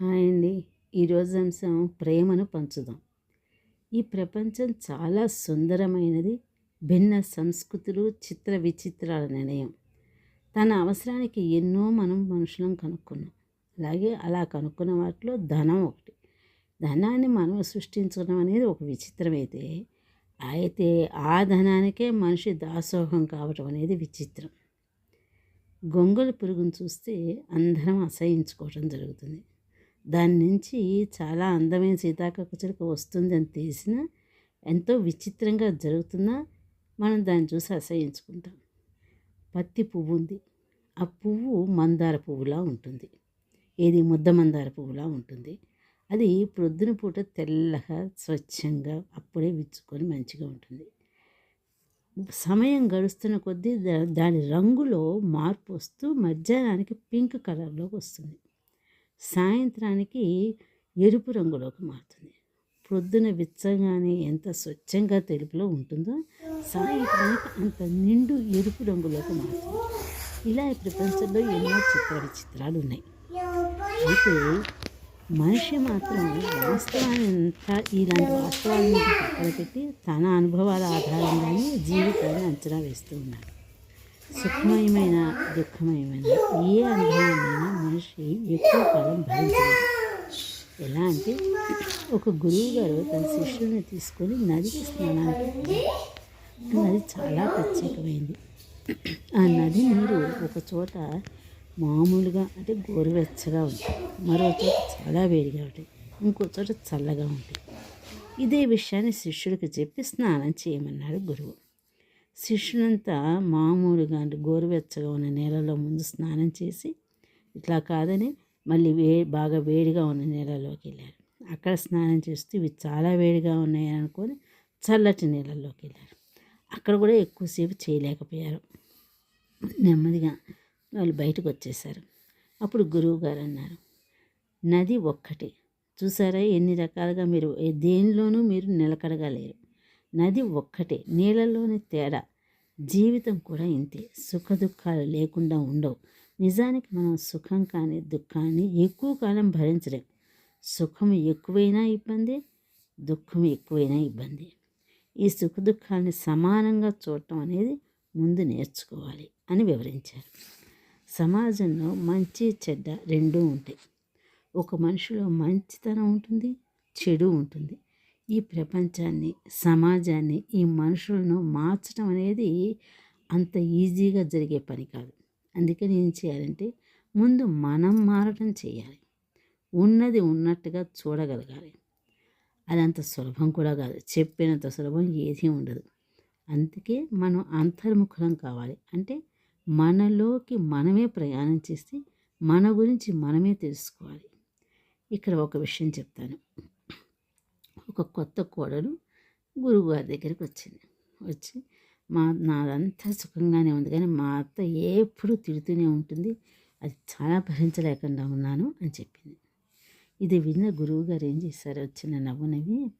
Hi అండి. ఈరోజు అంశం ప్రేమను పంచుదాం. ఈ ప్రపంచం చాలా సుందరమైనది భిన్న సంస్కృతులు చిత్ర విచిత్రాల నిలయం తన అవసరానికి ఎన్నో మనం మనుషులం కనుక్కున్నాం. అలాగే అలా కనుక్కున్న వాటిలో ధనం ఒకటి. ధనాన్ని మనం సృష్టించడం అనేది ఒక విచిత్రమైతే అయితే ఆ ధనానికే మనిషి దాసోహం కావటం అనేది విచిత్రం. గొంగళి పురుగును చూస్తే అందరం అసహించుకోవడం జరుగుతుంది. దాని నుంచి చాలా అందమైన సీతాకోక చిలుక వస్తుంది అని తెలిసినా ఎంతో విచిత్రంగా జరుగుతున్నా మనం దాన్ని చూసి అసహించుకుంటాం. పత్తి పువ్వు ఉంది. ఆ పువ్వు మందార పువ్వులా ఉంటుంది. ఏది ముద్ద మందార పువ్వులా ఉంటుంది. అది ప్రొద్దున పూట తెల్లగా స్వచ్ఛంగా అప్పుడే విచ్చుకొని మంచిగా ఉంటుంది. సమయం గడుస్తున్న కొద్దీ దా- దాని రంగులో మార్పు వస్తూ మధ్యాహ్నానికి పింక్ కలర్లోకి వస్తుంది. సాయంత్రానికి ఎరుపు రంగులోకి మారుతుంది. ప్రొద్దున విచ్చగానే ఎంత స్వచ్ఛంగా తెలుపులో ఉంటుందో సాయంత్రానికి అంత నిండు ఎరుపు రంగులోకి మారుతుంది. ఇలా ఈ ప్రపంచంలో ఎన్నో చిత్ర విచిత్రాలు ఉన్నాయి అయితే మనిషి మాత్రం వాస్తవాన్ని అంతా ఇలాంటి వాస్తవాలను పక్కన పెట్టి తన అనుభవాల ఆధారంగానే జీవితాన్ని అంచనా వేస్తూ ఉన్నాడు. సుఖమయమైన దుఃఖమయమైన ఏ అనుభవమైనా మనిషి ఎక్కువ కాలం భరించలేదు ఎలా అంటే ఒక గురువు గారు తన శిష్యుని తీసుకొని నదికి స్నానానికి నది చాలా ప్రత్యేకమైంది. ఆ నది నీరు ఒక చోట మామూలుగా అంటే గోరువెచ్చగా ఉంటుంది మరో చోట చాలా వేడిగా ఉంటుంది ఇంకో చోట చల్లగా ఉంటుంది ఇదే విషయాన్ని శిష్యుడికి చెప్పి స్నానం చేయమన్నాడు గురువు. శిష్యునంతా మామూలుగా అంటే గోరువెచ్చగా ఉన్న నీళ్ళలో ముందు స్నానం చేసి ఇట్లా కాదని మళ్ళీ వే బాగా వేడిగా ఉన్న నీళ్ళలోకి వెళ్ళారు. అక్కడ స్నానం చేస్తూ ఇవి చాలా వేడిగా ఉన్నాయి అనుకొని చల్లటి నీళ్ళలోకి వెళ్ళారు. అక్కడ కూడా ఎక్కువసేపు చేయలేకపోయారు. నెమ్మదిగా వాళ్ళు బయటకు వచ్చేసారు. అప్పుడు గురువు గారు అన్నారు నది ఒక్కటి. చూసారా? ఎన్ని రకాలుగా మీరు దేనిలోనూ మీరు నిలకడగా లేరు. నది ఒక్కటే నీళ్ళలోని తేడా. జీవితం కూడా ఇంతే. సుఖ దుఃఖాలు లేకుండా ఉండవు. నిజానికి మనం సుఖం కానీ దుఃఖాన్ని ఎక్కువ కాలం భరించలేం. సుఖం ఎక్కువైనా ఇబ్బంది దుఃఖం ఎక్కువైనా ఇబ్బంది. ఈ సుఖ దుఃఖాన్ని సమానంగా చూడటం అనేది ముందు నేర్చుకోవాలి అని వివరించారు. సమాజంలో మంచి చెడ్డ రెండూ ఉంటాయి. ఒక మనిషిలో మంచితనం ఉంటుంది చెడు ఉంటుంది. ఈ ప్రపంచాన్ని సమాజాన్ని ఈ మనుషులను మార్చడం అనేది అంత ఈజీగా జరిగే పని కాదు. అందుకని ఏం చేయాలంటే ముందు మనం మారటం చేయాలి. ఉన్నది ఉన్నట్టుగా చూడగలగాలి. అదంత సులభం కూడా కాదు. చెప్పినంత సులభం ఏదీ ఉండదు. అందుకే మనం అంతర్ముఖం కావాలి. అంటే మనలోకి మనమే ప్రయాణం చేసి మన గురించి మనమే తెలుసుకోవాలి. ఇక్కడ ఒక విషయం చెప్తాను. ఒక కొత్త కోడలు గురువుగారి దగ్గరికి వచ్చింది. వచ్చి మా నాదంతా సుఖంగానే ఉంది. కానీ మా అత్త ఎప్పుడు తిడుతూనే ఉంటుంది. అది చాలా భరించలేకుండా ఉన్నాను అని చెప్పింది. ఇది విన్న గురువుగారు ఏం చేశారు? వచ్చిన నవ్వునవి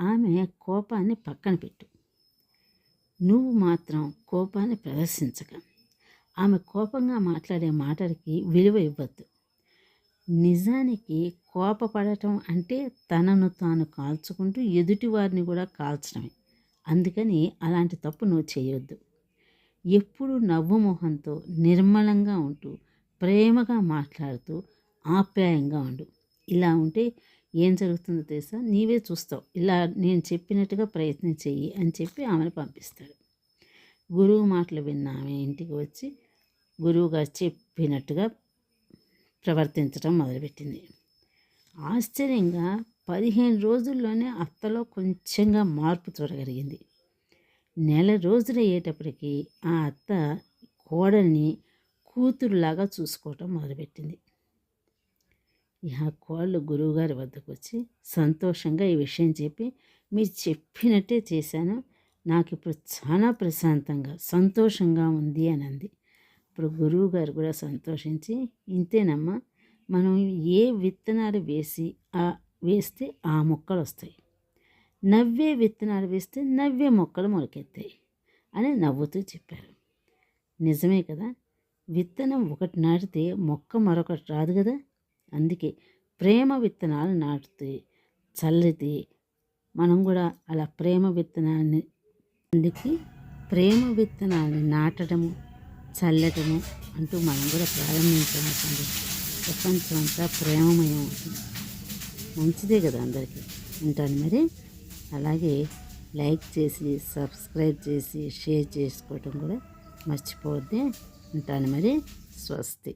ఆమె కోపాన్ని పక్కన పెట్టు. నువ్వు మాత్రం కోపాన్ని ప్రదర్శించక ఆమె కోపంగా మాట్లాడే మాటలకి విలువ ఇవ్వద్దు. నిజానికి కోపపడటం అంటే తనను తాను కాల్చుకుంటూ ఎదుటి వారిని కూడా కాల్చడమే. అందుకని అలాంటి తప్పు నువ్వు చేయొద్దు. ఎప్పుడు నవ్వు మొహంతో నిర్మలంగా ఉంటూ ప్రేమగా మాట్లాడుతూ ఆప్యాయంగా ఉండు. ఇలా ఉంటే ఏం జరుగుతుందో తెలుసా? నీవే చూస్తావు. ఇలా నేను చెప్పినట్టుగా ప్రయత్నం చెయ్యి అని చెప్పి ఆమెను పంపిస్తాడు. గురువు మాటలు విన్న ఆమె ఇంటికి వచ్చి గురువుగారు చెప్పినట్టుగా ప్రవర్తించడం మొదలుపెట్టింది. ఆశ్చర్యంగా పదిహేను రోజుల్లోనే అత్తలో కొంచెంగా మార్పు చూడగలిగింది నెల రోజులు అయ్యేటప్పటికి ఆ అత్త కోడల్ని కూతురులాగా చూసుకోవటం మొదలుపెట్టింది. ఆ కోళ్ళు గురువుగారి వద్దకు వచ్చి సంతోషంగా ఈ విషయం చెప్పి మీరు చెప్పినట్టే చేశాను. నాకు ఇప్పుడు చాలా ప్రశాంతంగా సంతోషంగా ఉంది అని అంది. ఇప్పుడు గురువు గారు కూడా సంతోషించి ఇంతేనమ్మా మనం ఏ విత్తనాలు వేసి ఆ వేస్తే ఆ మొక్కలు వస్తాయి. నవ్వే విత్తనాలు వేస్తే నవ్వే మొక్కలు మొలకెత్తాయి. అని నవ్వుతూ చెప్పారు. నిజమే కదా విత్తనం ఒకటి నాటితే మొక్క మరొకటి రాదు కదా. అందుకే ప్రేమ విత్తనాలు నాటితే చల్లితే మనం కూడా అలా ప్రేమ విత్తనాన్ని అందుకే ప్రేమ విత్తనాన్ని నాటడము చల్లటము అంటూ మనం కూడా ప్రారంభించామనుకోండి ప్రపంచం అంతా ప్రేమమయం అవుతుంది. మంచిదే కదా అందరికీ. ఉంటాను మరి. అలాగే లైక్ చేసి సబ్స్క్రైబ్ చేసి షేర్ చేసుకోవటం కూడా మర్చిపోవద్దే. ఉంటాను మరి. స్వస్తి.